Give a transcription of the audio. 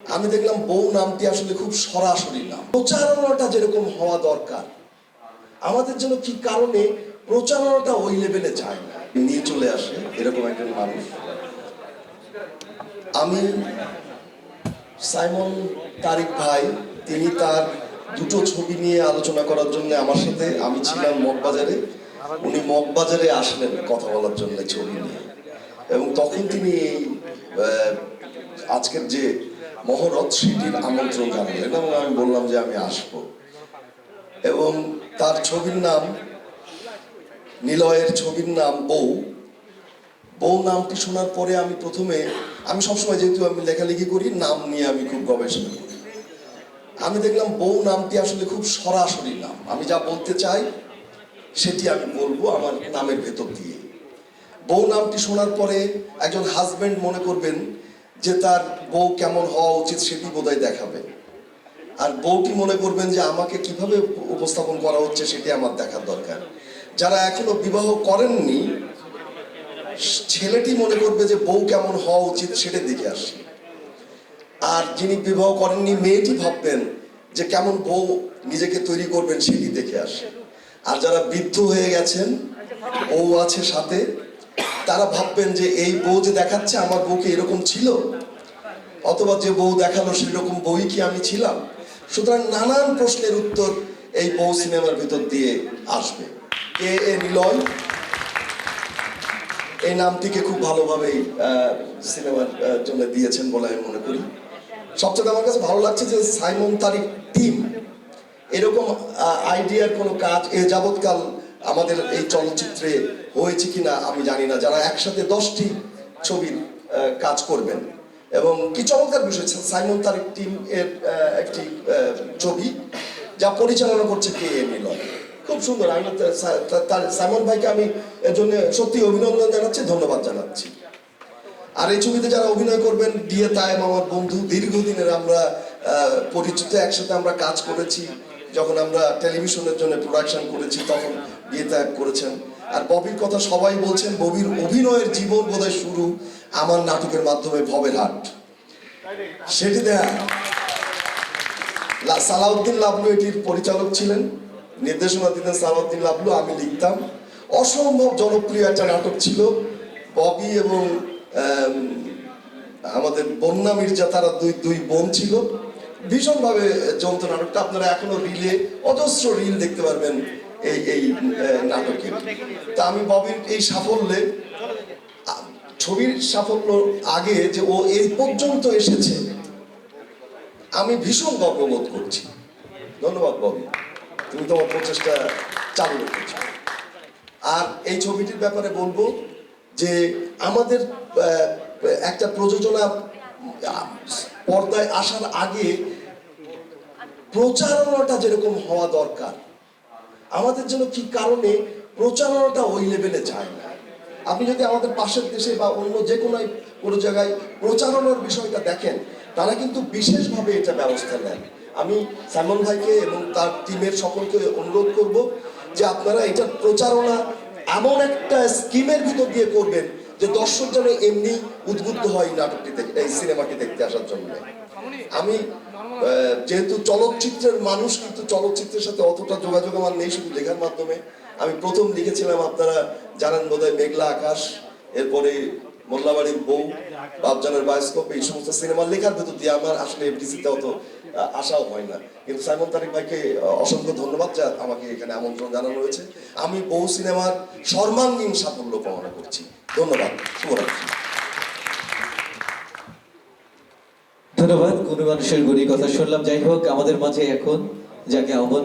আমি দেখলাম বউ নামটি আসলে খুব সরাসরি নাম। প্রচারণাটা যেরকম হওয়া দরকার, আমাদের জন্য কি কারণে প্রচারণাটা ওই লেভেলে যায় না? নিয়ে চলে আসে এরকম একজন মানুষ। আমি সাইমন তারিক ভাই, তিনি তার দুটো ছবি নিয়ে আলোচনা করার জন্য আমার সাথে, আমি ছিলাম মগবাজারে। উনি মগবাজারে আসলেন কথা বলার জন্য ছবি নিয়ে। এবং তখন তিনি আজকের যে মহরত সেটির আমন্ত্রণ জানালেন এবং আমি বললাম যে আমি আসব। এবং তার ছবির নাম, নিলয়ের ছবির নাম বউ। বউ নামটি শোনার পরে আমি প্রথমে, আমি সবসময় যেহেতু আমি লেখালেখি করি, নাম নিয়ে আমি খুব গবেষণা করি। আমি দেখলাম বউ নামটি আসলে খুব সরাসরি নাম। আমি যা বলতে চাই, সেটি আমি বলব আমার নামের ভেতর দিয়ে। বউ নামটি শোনার পরে একজন হাজবেন্ড মনে করবেন যে তার বউ কেমন হওয়া উচিত সেটি বোধহয় দেখাবে। আর বউটি মনে করবেন যে আমাকে কীভাবে উপস্থাপন করা হচ্ছে সেটি আমার দেখার দরকার। যারা এখনও বিবাহ করেননি, ছেলেটি মনে করবে যে বউ কেমন হওয়া উচিত সেটা দেখে আসি। আর যিনি বিবাহ করেননি, মেয়েটি ভাববেন যে কেমন বউ নিজেকে তৈরি করবেন সেটি দেখে আসে। আর যারা বৃদ্ধ হয়ে গেছেন, বউ আছে সাথে তারা ভাববেন যে এই বউ যে দেখাচ্ছে আমার বউকে এরকম ছিল? অথবা যে বউ দেখাল সেরকম বই কি আমি ছিলাম? সুতরাং নানান প্রশ্নের উত্তর এই বউ সিনেমার ভিতর দিয়ে আসবে। কে এ নিলয়? এই নামটিকে খুব ভালোভাবেই সিনেমার জন্য দিয়েছেন বলে আমি মনে করি। সবচেয়ে আমার কাছে ভালো লাগছে যে সাইমন তারিক টিম। এরকম আইডিয়ার কোনো কাজ এ যাবৎকাল আমাদের এই চলচ্চিত্রে হয়েছে কিনা আমি জানি না। যারা একসাথে দশটি ছবির কাজ করবেন। এবং কি চমৎকার বিষয়, সাইমন তারিক টিম এর একটি ছবি যা পরিচালনা করছে কে এ মিলন। খুব সুন্দর। আমি তার- সাইমন ভাইকে আমি এর জন্য সত্যি অভিনন্দন জানাচ্ছি, ধন্যবাদ জানাচ্ছি। আর এই ছবিতে যারা অভিনয় করবেন, ডিএ তায়েম আমার বন্ধু, দীর্ঘদিনের আমরা পরিচিত, একসাথে আমরা কাজ করেছি। যখন আমরা টেলিভিশনের জন্য প্রোডাকশন করেছি, তখন ডিএ তায়েব করেছেন। আর ববির কথা সবাই বলছেন, ববির অভিনয়ের জীবন বোধহয় শুরু আমার নাটকের মাধ্যমে ভবের হাট। সেটি দেয়া। লা- সালাউদ্দিন লাবলু এটির পরিচালক ছিলেন। নির্দেশনা দিতেন সালাউদ্দিন লাবলু, আমি লিখতাম। অসম্ভব জনপ্রিয় একটা নাটক ছিল ববি এবং আমাদের বন্যা মির্জা, তারা দুই দুই বোন ছিল। ভীষণভাবে জমতো নাটকটা। আপনারা এখনও রিলে, অজস্র রিল দেখতে পারবেন এই এই নাটকে। তা আমি ববির এই সাফল্যে ছবির সাফল্য আগে যে ও এই পর্যন্ত এসেছে, আমি ভীষণ গর্ববোধ করছি। ধন্যবাদ ববি, তুমি তোমার প্রচেষ্টা চালু রেখেছ। আর এই ছবিটির ব্যাপারে বলব যে আমাদের একটা প্রযোজনা পর্দায় আসার আগে প্রচারণাটা যেরকম হওয়া দরকার আমাদের জন্য কি কারণে প্রচারণাটা ওই লেভেলে যায় না? আপনি যদি আমাদের পাশের দেশে বা অন্য যে কোনো কোনো জায়গায় প্রচারণার বিষয়টা দেখেন, তারা কিন্তু বিশেষভাবে এটা ব্যবস্থা নেন। আমি সাইমন ভাইকে এবং তার টিমের সকলকে অনুরোধ করব যে আপনারা এটা প্রচারণা এমন একটা স্কিমের ভিতর দিয়ে করবেন যে দর্শক যেন এমনি উদ্বুদ্ধ হয় নাটকটি এই সিনেমাটি দেখতে আসার জন্য। আমি যেহেতু চলচ্চিত্রের মানুষ, কিন্তু চলচ্চিত্রের সাথে অতটা যোগাযোগ আমার নেই শুধু লেখার মাধ্যমে। আমি প্রথম লিখেছিলাম, আপনারা জানেন বোধহয় মেঘলা আকাশ, এরপরে মোল্লাবাড়ির বউ বাবজানের বায়োস্কোপ, এই সমস্ত সিনেমা লেখার ভেতর দিয়ে আমার আসলে এফডিসিতে অত আশাও হয় না। কিন্তু সাইমন তারিক ভাইকে অসংখ্য ধন্যবাদ যা আমাকে এখানে আমন্ত্রণ জানানো হয়েছে। আমি বহু সিনেমার সর্বাঙ্গীন সাফল্য কামনা করছি। ধন্যবাদ। শুভরাত্রি। ধন্যবাদ। কোনো মানুষের গড়ি কথা শুনলাম। যাই হোক আমাদের মাঝে এখন যাকে আহ্বান